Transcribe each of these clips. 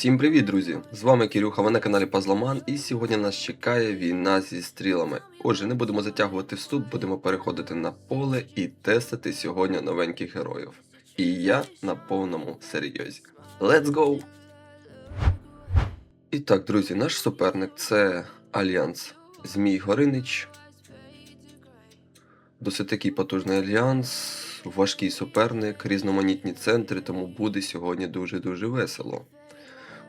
Всім привіт, друзі! З вами Кирюха, ви на каналі Пазломан, і сьогодні нас чекає війна зі стрілами. Отже, не будемо затягувати вступ, будемо переходити на поле і тестити сьогодні новеньких героїв. І я на повному серйозі. Let's go! І так, друзі, наш суперник це Альянс Змій Горинич. Досить такий потужний альянс, важкий суперник, різноманітні центри, тому буде сьогодні дуже-дуже весело.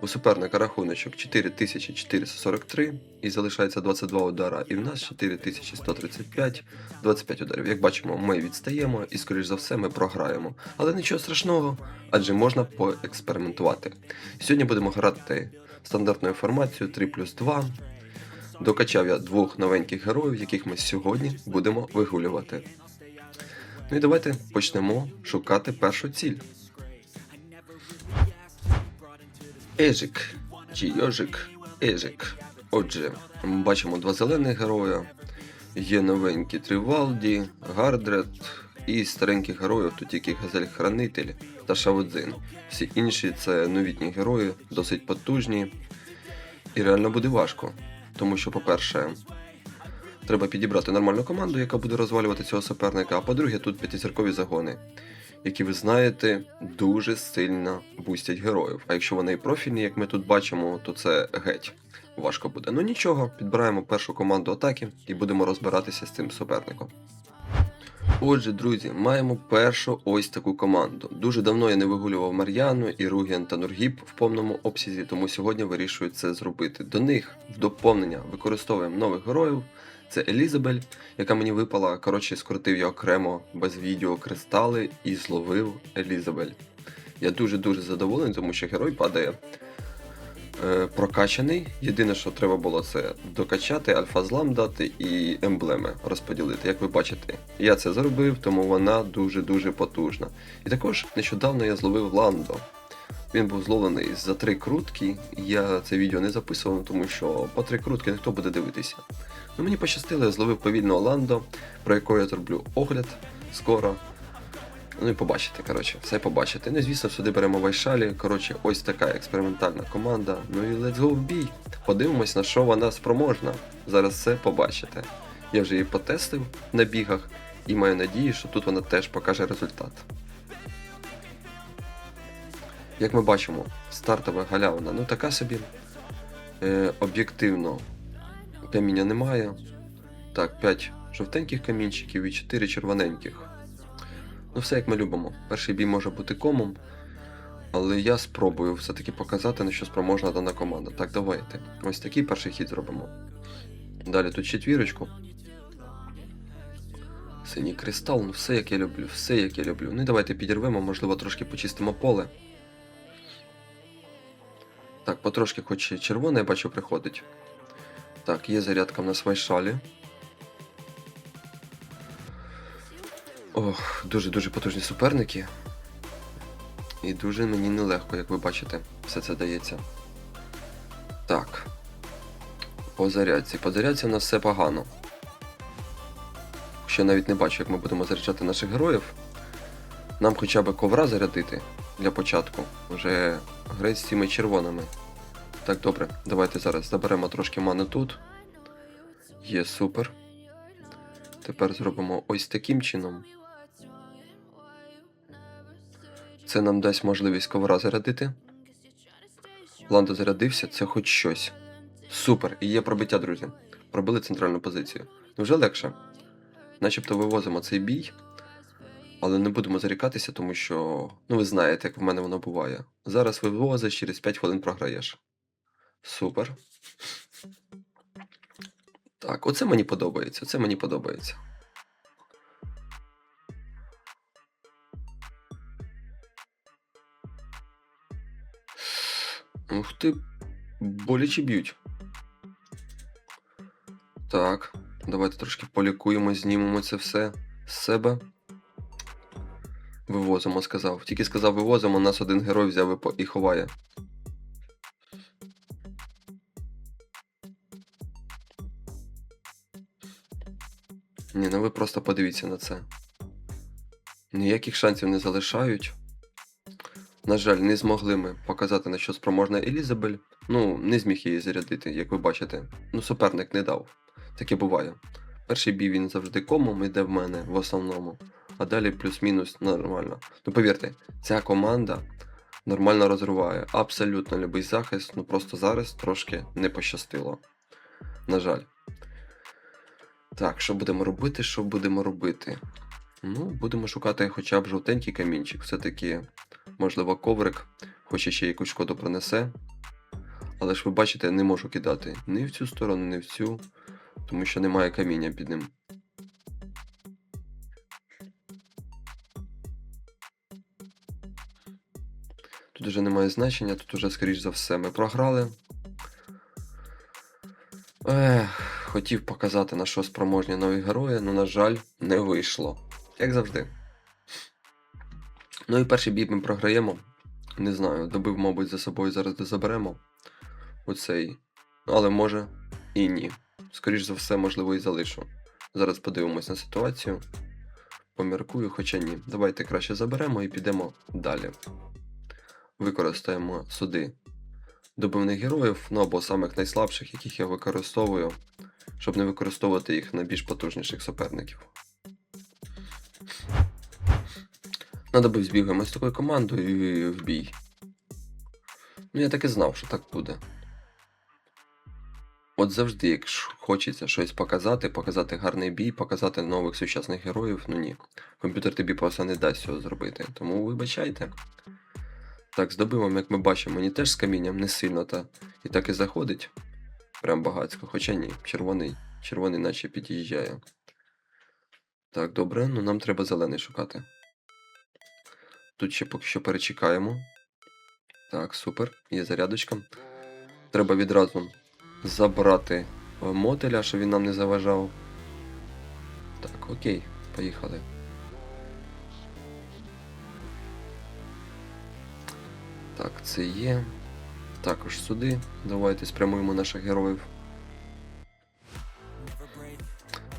У суперника рахуночок 4443 і залишається 22 удара, і в нас 4135, 25 ударів. Як бачимо, ми відстаємо і, скоріш за все, ми програємо. Але нічого страшного, адже можна поекспериментувати. Сьогодні будемо грати стандартною формацією 3 плюс 2. Докачав я двох новеньких героїв, яких ми сьогодні будемо вигулювати. Ну і давайте почнемо шукати першу ціль. Ежик чи Йожик Ежик. Отже, бачимо два зелених героя. Є новенькі Тривалді, Гардред і стареньких героїв, тут тільки Газель Хранитель та Шавудзин. Всі інші це новітні герої, досить потужні. І реально буде важко. Тому що, по-перше, треба підібрати нормальну команду, яка буде розвалювати цього суперника. А по-друге, тут п'ятизіркові загони, які ви знаєте, дуже сильно бустять героїв. А якщо вони профільні, як ми тут бачимо, то це геть важко буде. Ну нічого, підбираємо першу команду атаки і будемо розбиратися з цим суперником. Отже, друзі, маємо першу ось таку команду. Дуже давно я не вигулював Мар'яну, Іругіан та Нургіп в повному обсязі, тому сьогодні вирішую це зробити. До них в доповнення використовуємо нових героїв. Це Елізабель, яка мені випала. Коротше, скрутив я окремо без відео кристали і зловив Елізабель. Я дуже-дуже задоволений, тому що герой падає е, прокачаний. Єдине, що треба було, це докачати, альфа-злам дати і емблеми розподілити. Як ви бачите, я це зробив, тому вона дуже-дуже потужна. І також нещодавно я зловив Ландо. Він був зловлений за три крутки. Я це відео не записував, тому що по три крутки ніхто буде дивитися. Ну мені пощастило, я зловив повільного Ландо, про якого я зроблю огляд скоро. Ну і побачите, коротше, все побачите. Ну звісно, сюди беремо Вайшалі. Коротше, ось така експериментальна команда. Ну і let's go в бій. Подивимось, на що вона спроможна. Зараз все побачите. Я вже її потестив на бігах і маю надію, що тут вона теж покаже результат. Як ми бачимо, стартова галявина, ну така собі. Е, об'єктивно каміння немає. Так, 5 жовтеньких камінчиків і 4 червоненьких. Ну, все як ми любимо. Перший бій може бути комом, але я спробую все-таки показати, на що спроможна дана команда. Так, давайте. Ось такий перший хід зробимо. Далі тут четвірочку. Синій кристал, ну все як я люблю, все як я люблю. Ну і давайте підірвемо, можливо, трошки почистимо поле. Так, потрошки хоч червоне, я бачу, приходить. Так, є зарядка в нас в Вайшалі. Ох, дуже-дуже потужні суперники. І дуже мені нелегко, як ви бачите, все це дається. Так. По зарядці. По зарядці у нас все погано. Ще навіть не бачу, як ми будемо заряджати наших героїв. Нам хоча б ковра зарядити для початку. Вже грець з цими червоними. Так, добре, давайте зараз заберемо трошки мани тут. Є супер. Тепер зробимо ось таким чином. Це нам дасть можливість ковра зарядити. Ландо зарядився, це хоч щось. Супер! І є пробиття, друзі. Пробили центральну позицію. Ну вже легше. Начебто вивозимо цей бій, але не будемо зарікатися, тому що, ну ви знаєте, як в мене воно буває. Зараз вивозиш, через 5 хвилин програєш. Супер. Так, оце мені подобається. Це мені подобається. Ух ти, боляче б'ють. Так, давайте трошки полікуємо, знімемо це все з себе. Вивозимо, сказав. Тільки сказав вивозимо, нас один герой взяв і ховає. Ні, ну ви просто подивіться на це. Ніяких шансів не залишають. На жаль, не змогли ми показати, на що спроможна Елізабель. Ну, не зміг її зарядити, як ви бачите. Ну, суперник не дав. Таке буває. Перший бій він завжди комом іде в мене в основному, а далі плюс-мінус нормально. Ну повірте, ця команда нормально розриває. Абсолютно любий захист, ну просто зараз трошки не пощастило. На жаль. Так, що будемо робити? Що будемо робити? Ну, будемо шукати хоча б жовтенький камінчик. Все-таки, можливо, коврик, хоч ще якусь шкоду принесе. Але ж ви бачите, не можу кидати ні в цю сторону, ні в цю, тому що немає каміння під ним. Тут вже немає значення, тут уже, скоріш за все, ми програли. Ех, хотів показати, на що спроможні нові герої, але, на жаль, не вийшло. Як завжди. Ну і перший бій ми програємо. Не знаю, добив, мабуть, за собою зараз дозаберемо. Оцей. Але може і ні. Скоріш за все, можливо, і залишу. Зараз подивимось на ситуацію. Поміркую, хоча ні. Давайте краще заберемо і підемо далі. Використаємо суди добивних героїв, ну або самих найслабших, яких я використовую, щоб не використовувати їх на більш потужніших суперників. Надо би збігаємо з такою командою і в бій. Ну, я так і знав, що так буде. От завжди, якщо хочеться щось показати, показати гарний бій, показати нових сучасних героїв, ну ні. Комп'ютер тобі просто не дасть цього зробити. Тому вибачайте. Так, з добивом, як ми бачимо, мені теж з камінням не сильно та і так і заходить. Прям багацько, хоча ні, червоний, червоний наче під'їжджає. Так, добре, ну нам треба зелений шукати. Тут ще поки що перечекаємо. Так, супер, є зарядочка. Треба відразу забрати е, мотеля, щоб він нам не заважав. Так, окей, поїхали. Так, це є. Також сюди. Давайте спрямуємо наших героїв.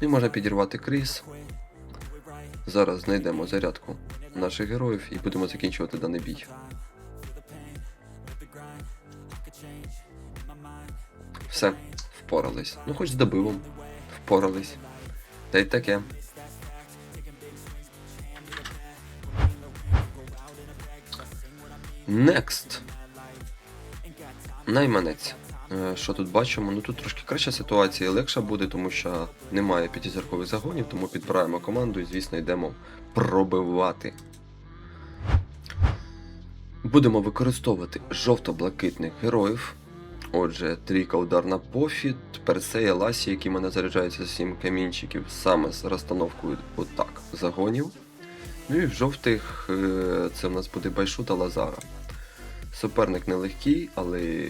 І можна підірвати кріс. Зараз знайдемо зарядку наших героїв і будемо закінчувати даний бій. Все, впорались. Ну, хоч з добивом. Впорались. Та й таке. Next. Найманець. Е, Що тут бачимо? Ну тут трошки краща ситуація і легша буде, тому що немає п'ятизіркових загонів, тому підбираємо команду і, звісно, йдемо пробивати. Будемо використовувати жовто-блакитних героїв. Отже, трійка ударна пофіт, Персея, Ласі, які мене заряджаються з 7 камінчиків, саме з розстановкою отак загонів. Ну і в жовтих е, це в нас буде Байшу та Лазара. Суперник нелегкий, але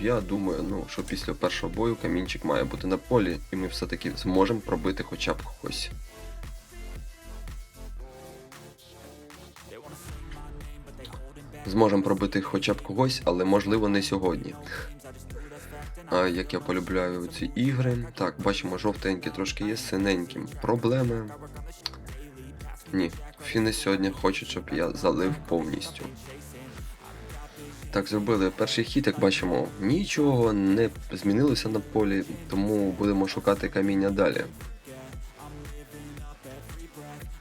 я думаю, ну, що після першого бою камінчик має бути на полі, і ми все-таки зможемо пробити хоча б когось. Зможемо пробити хоча б когось, але можливо не сьогодні. А як я полюбляю ці ігри. Так, бачимо, жовтенькі трошки є, синеньким проблеми. Ні, Фіни сьогодні хочуть, щоб я залив повністю. Так, зробили перший хід, як бачимо, нічого не змінилося на полі, тому будемо шукати каміння далі.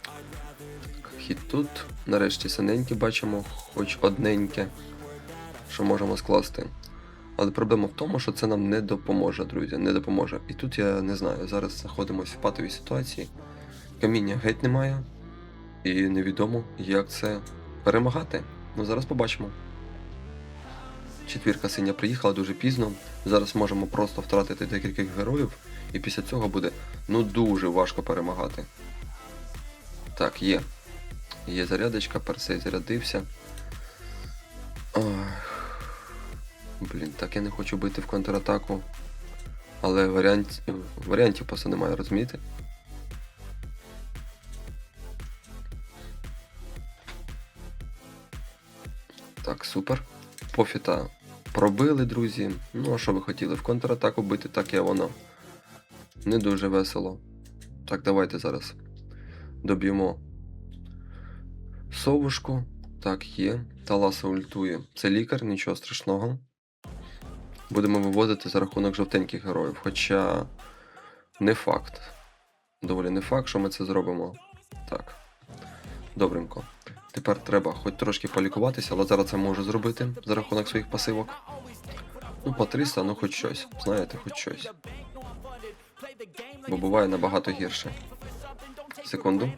Так, Хід тут. Нарешті синеньке бачимо, хоч одненьке, що можемо скласти. Але проблема в тому, що це нам не допоможе, друзі, не допоможе. І тут я не знаю, зараз знаходимося в патовій ситуації. Каміння геть немає, і невідомо, як це перемагати. Ну зараз побачимо. Четвірка синя приїхала дуже пізно. Зараз можемо просто втратити декілька героїв, і після цього буде ну дуже важко перемагати. Так, є. Є зарядочка, персей зарядився. Ох. Блін, так я не хочу бити в контратаку. Але варіант... варіантів просто немає, розумієте? Так, супер. Пофіта пробили, друзі. Ну, а що ви хотіли? В контратаку бити, так і воно. Не дуже весело. Так, давайте зараз доб'ємо совушку. Так, є. Таласа ультує. Це лікар, нічого страшного. Будемо виводити за рахунок жовтеньких героїв. Хоча не факт. Доволі не факт, що ми це зробимо. Так. Добренько. Тепер треба хоч трошки полікуватися, але зараз це можу зробити за рахунок своїх пасивок. Ну, по 300, ну хоч щось. Знаєте, хоч щось. Бо буває набагато гірше. Секунду.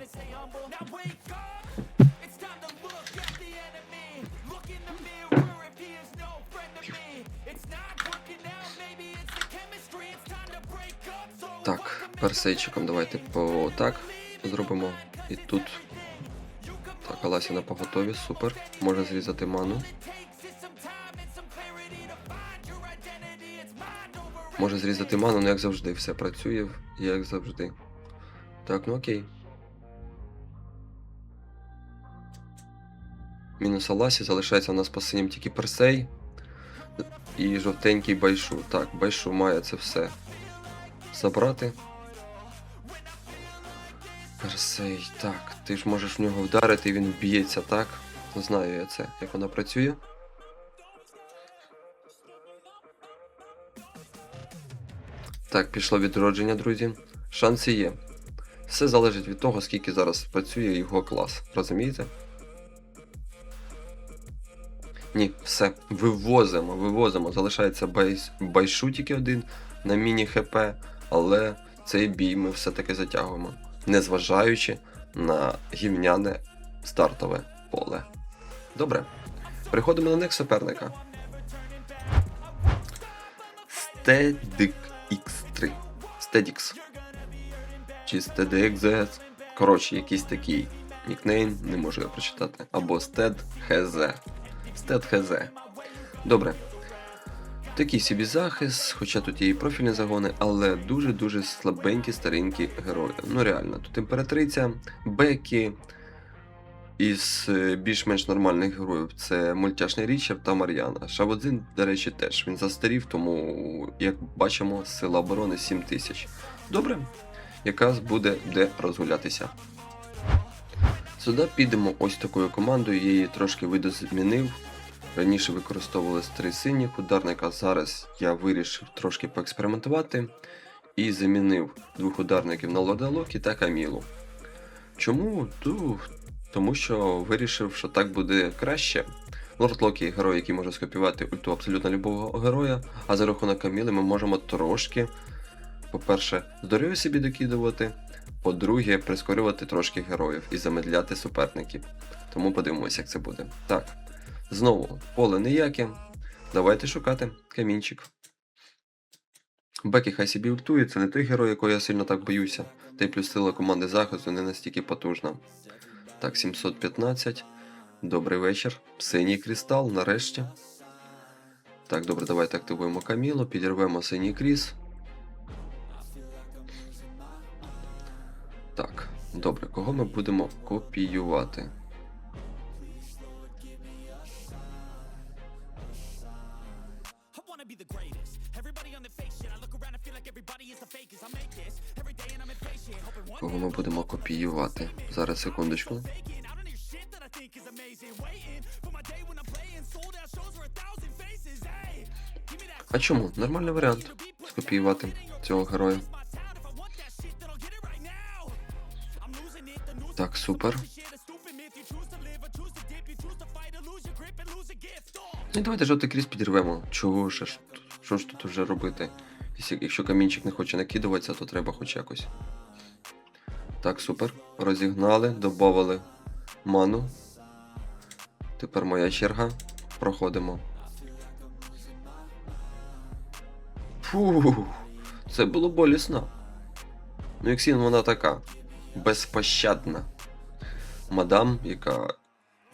Так, персейчиком давайте по так зробимо. І тут. Так, Аласіна поготові, супер. Може зрізати ману. Може зрізати ману, ну як завжди, все працює, як завжди. Так, ну окей. Мінус Аласі, залишається у нас по синім тільки персей. І жовтенький байшу. Так, байшу має це все забрати. Персей, так, ти ж можеш в нього вдарити, і він вб'ється, так? Знаю я це, як вона працює. Так, пішло відродження, друзі. Шанси є. Все залежить від того, скільки зараз працює його клас. Розумієте? Ні, все. Вивозимо, вивозимо. Залишається байс... байшу тільки один на міні-хп, але цей бій ми все-таки затягуємо. Незважаючи на гівняне стартове поле. Добре. Переходимо на них суперника. Stedic X3. Stedix. Чи StedXZ. Коротше, якийсь такий нікнейм, не можу я прочитати. Або StedHZ. StedHZ. Добре. Такий собі захист, хоча тут є і профільні загони, але дуже-дуже слабенькі старенькі герої. Ну реально, тут імператриця, Бекі із е, більш-менш нормальних героїв це мультяшний Річард та Мар'яна. Шаводзин, до речі, теж він застарів, тому, як бачимо, сила оборони 7000. Добре, якраз буде де розгулятися. Сюди підемо ось такою командою, я її трошки видозмінив. Раніше використовувалось три синіх ударника, зараз я вирішив трошки поекспериментувати і замінив двох ударників на Лорда Локі та Камілу. Чому? Тому що вирішив, що так буде краще. Лорд Локі герой, який може скопіювати ульту абсолютно любого героя, а за рахунок Каміли ми можемо трошки, по-перше, здоров'я собі докидувати, по-друге, прискорювати трошки героїв і замедляти суперників. Тому подивимося, як це буде. Так. Знову, поле ніяке. Давайте шукати камінчик. Бекі хай собі ультує, це не той герой, якого я сильно так боюся. Та й плюс сила команди захисту не настільки потужна. Так, 715. Добрий вечір. Синій кристал, нарешті. Так, добре, давайте активуємо Камілу, підірвемо синій кріс. Так, добре, кого ми будемо копіювати? You choose to fight or lose your grip and lose a gift. Oh. Ну і давайте жовтий кріс підірвемо. Чого ж що ж тут вже робити? Якщо камінчик не хоче накидуватися, то треба хоч якось. Так, супер. Розігнали, додали ману. Тепер моя черга. Проходимо. Фу, це було болісно. Ну, Ексін вона така. Безпощадна. Мадам, яка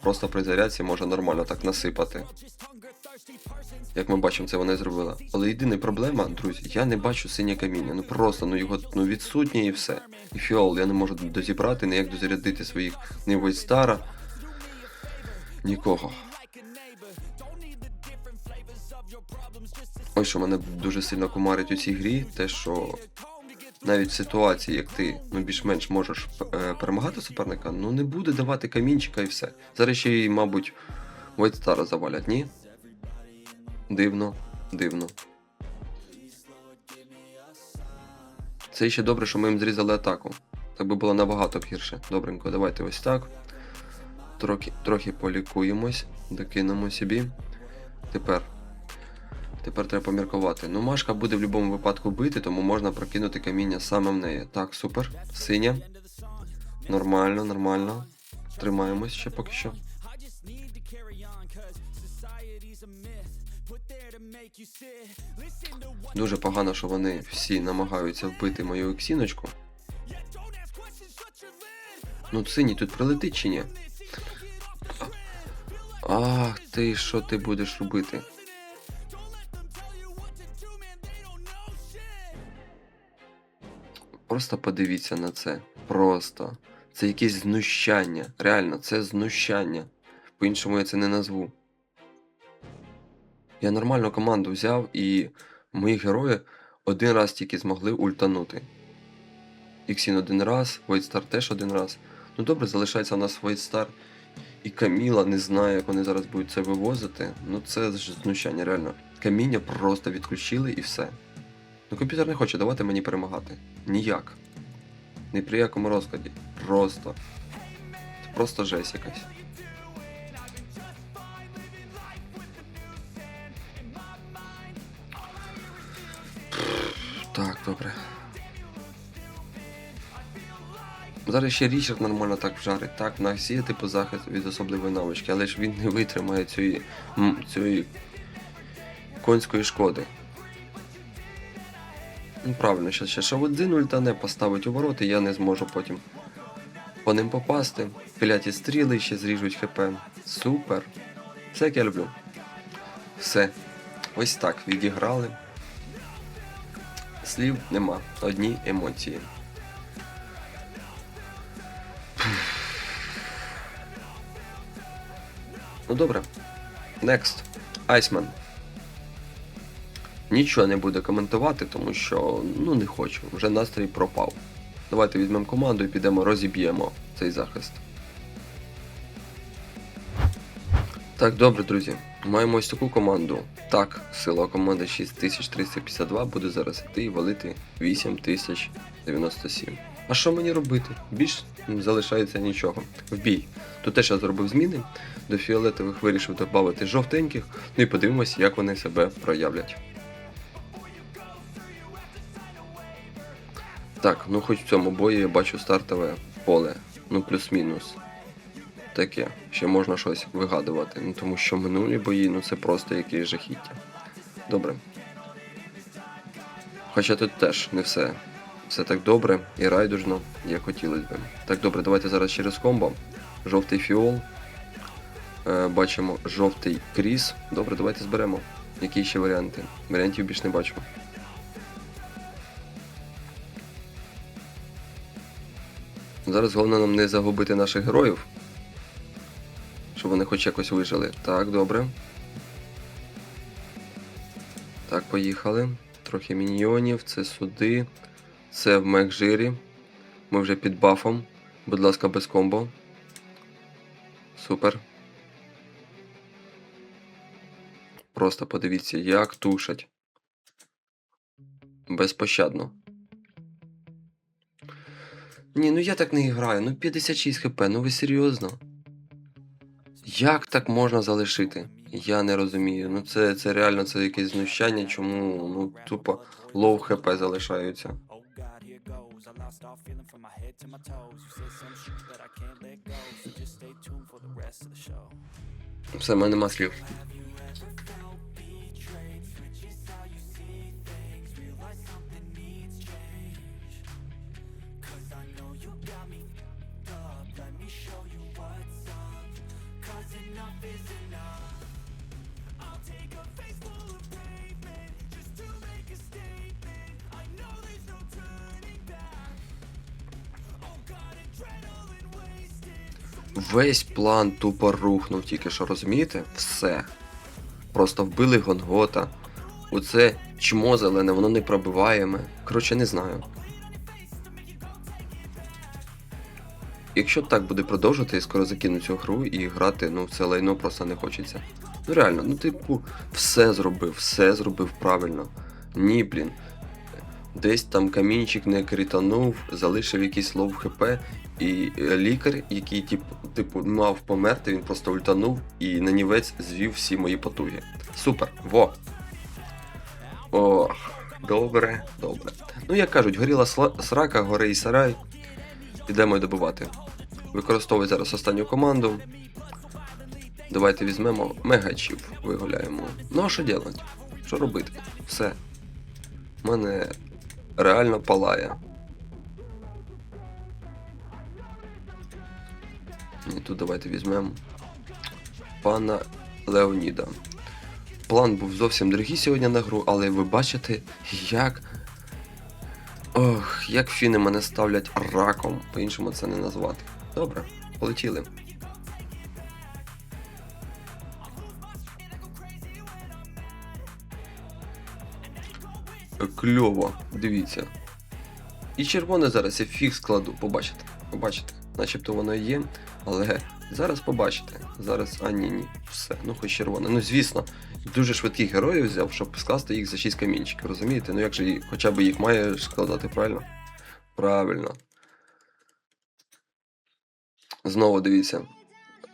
просто при зарядці може нормально так насипати. Як ми бачимо, це вона і зробила. Але єдина проблема, друзі, я не бачу синє каміння. Ну просто ну його ну відсутнє і все. І фіол я не можу дозібрати, ніяк дозарядити своїх ні Войстара. Нікого. Ось що мене дуже сильно кумарить у цій грі, те, що навіть в ситуації, як ти ну, більш-менш можеш е, перемагати суперника, ну не буде давати камінчика і все. Зараз ще й, мабуть, White завалять, ні? Дивно, дивно. Це ще добре, що ми їм зрізали атаку. Так би було набагато гірше. Добренько, давайте ось так. Трохи, трохи полікуємось, докинемо собі. Тепер. Тепер треба поміркувати. Ну, Машка буде в будь-якому випадку бити, тому можна прокинути каміння саме в неї. Так, супер. Синя. Нормально, нормально. Тримаємось ще поки що. Дуже погано, що вони всі намагаються вбити мою ексіночку. Ну, синій тут прилетить чи ні? Ах ти, що ти будеш робити? Просто подивіться на це. Просто. Це якесь знущання. Реально, це знущання. По-іншому я це не назву. Я нормальну команду взяв і мої герої один раз тільки змогли ультанути. Іксін один раз, Вайтстар теж один раз. Ну добре, залишається у нас Вайтстар і Каміла не знаю, як вони зараз будуть це вивозити. Ну це ж знущання, реально. Каміння просто відключили і все. Ну комп'ютер не хоче давати мені перемагати. Ніяк. Ні при якому розкладі. Просто. Це просто жесть якась. Добре. Зараз ще Річард нормально так вжарить. Так, на всі типу захист від особливої навички, але ж він не витримає цієї, цієї конської шкоди. Ну, правильно, що ще Шавудзин ультане поставить у ворота, я не зможу потім по ним попасти. Кляті стріли ще зріжуть хп. Супер. Все як я люблю. Все. Ось так відіграли. Слів нема. Одні емоції. Ну добре. Next. Iceman. Нічого не буде коментувати, тому що ну не хочу. Вже настрій пропав. Давайте візьмемо команду і підемо розіб'ємо цей захист. Так, добре, друзі. Маємо ось таку команду. Так, сила команди 6352 буде зараз йти і валити 8097. А що мені робити? Більш залишається нічого. В бій. Тут теж я зробив зміни. До фіолетових вирішив додати жовтеньких, ну і подивимось, як вони себе проявлять. Так, ну хоч в цьому бої я бачу стартове поле. Ну плюс-мінус. Таке, ще можна щось вигадувати. Ну тому що минулі бої, ну це просто якесь жахіття. Добре. Хоча тут теж не все. Все так добре і райдужно, як хотілося б. Так, добре, давайте зараз через комбо. Жовтий фіол. Е, бачимо жовтий кріс. Добре, давайте зберемо. Які ще варіанти? Варіантів більш не бачимо. Зараз головне нам не загубити наших героїв. Щоб вони хоч якось вижили. Так, добре. Так, поїхали. Трохи міньйонів, це суди. Це в Мекжирі. Ми вже під бафом. Будь ласка, без комбо. Супер. Просто подивіться, як тушать. Безпощадно. Ні, ну я так не граю. Ну 56 хп, ну ви серйозно? Як так можна залишити? Я не розумію. Ну це, це реально це якесь знущання, чому ну тупо лоу хп залишаються. Oh God, here goes. I Весь план тупо рухнув тільки що, розумієте? Все. Просто вбили Гонгота. Оце чмо зелене, воно не пробиваєме. Коротше, не знаю. Якщо так буде продовжувати, я скоро закину цю гру і грати, ну, це лайно просто не хочеться. Ну реально, ну типу, все зробив, все зробив правильно. Ні, блін. Десь там камінчик не кританув, залишив якийсь лов хп, і е, лікар, який типу, типу мав померти, він просто ультанув і на нівець звів всі мої потуги. Супер, во! О, добре, добре. Ну, як кажуть, горіла срака, горе і сарай. Підемо й добувати. Використовую зараз останню команду. Давайте візьмемо мегачів, вигуляємо. Ну а що делать? Що робити? Все. У мене реально палає. І тут давайте візьмемо пана Леоніда. План був зовсім дорогий сьогодні на гру, але ви бачите, як. Ох, як фіни мене ставлять раком, по-іншому це не назвати. Добре, полетіли. Кльово, дивіться. І червоне зараз я фіг складу, побачите. Побачите. Начебто воно і є, але зараз побачите. Зараз, а ні, ні, все, ну хоч червоне. Ну звісно, дуже швидких героїв взяв, щоб скласти їх за 6 камінчиків, розумієте? Ну як же хоча б їх має складати, правильно? Правильно. Знову дивіться.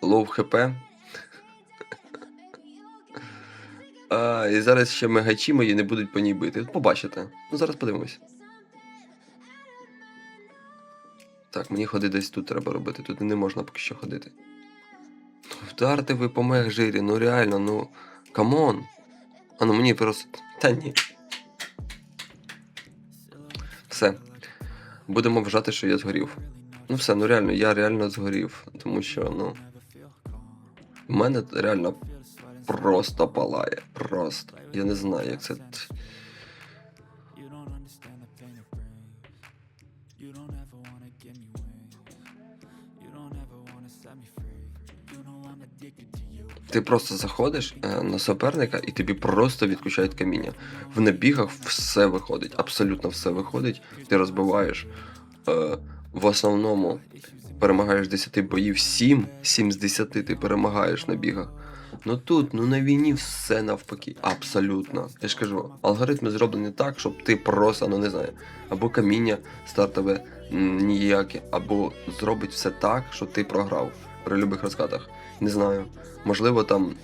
Лоу хп. А, і зараз ще мегачі мої не будуть по ній бити. Побачите. Ну зараз подивимось. Так, мені ходити десь тут треба робити, тут не можна поки що ходити. Вдарте ви по мех жирі, ну реально, ну. Камон. А ну мені просто. Та ні. Все. Будемо вважати, що я згорів. Ну все, ну реально, я реально згорів. Тому що, ну. У мене реально просто палає. Просто. Я не знаю, як це. Set me free. Ти просто заходиш е, на суперника і тобі просто відключають каміння. В набігах все виходить, абсолютно все виходить. Ти розбиваєш. Е, в основному перемагаєш 10 боїв 7, 7 з 10 ти перемагаєш на бігах. Ну тут, ну на війні все навпаки. Абсолютно. Я ж кажу, алгоритми зроблені так, щоб ти просто, ну не знаю, або каміння стартове ніяке, або зробить все так, що ти програв при любих розкатах. Не знаю. Можливо, там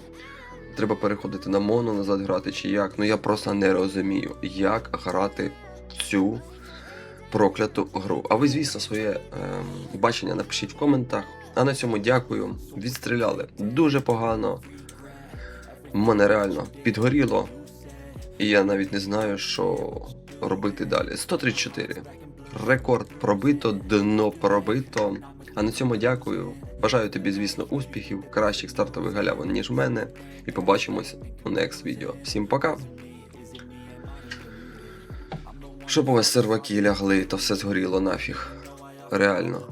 треба переходити на моно назад грати чи як. Ну я просто не розумію, як грати цю прокляту гру. А ви, звісно, своє ем, бачення напишіть в коментах. А на цьому дякую. Відстріляли дуже погано. Мене реально підгоріло. І я навіть не знаю, що робити далі. 134. Рекорд пробито, дно пробито. А на цьому дякую. Бажаю тобі, звісно, успіхів, кращих стартових галявин, ніж в мене. І побачимось у next відео. Всім пока! Щоб у вас серваки лягли то все згоріло нафіг. Реально.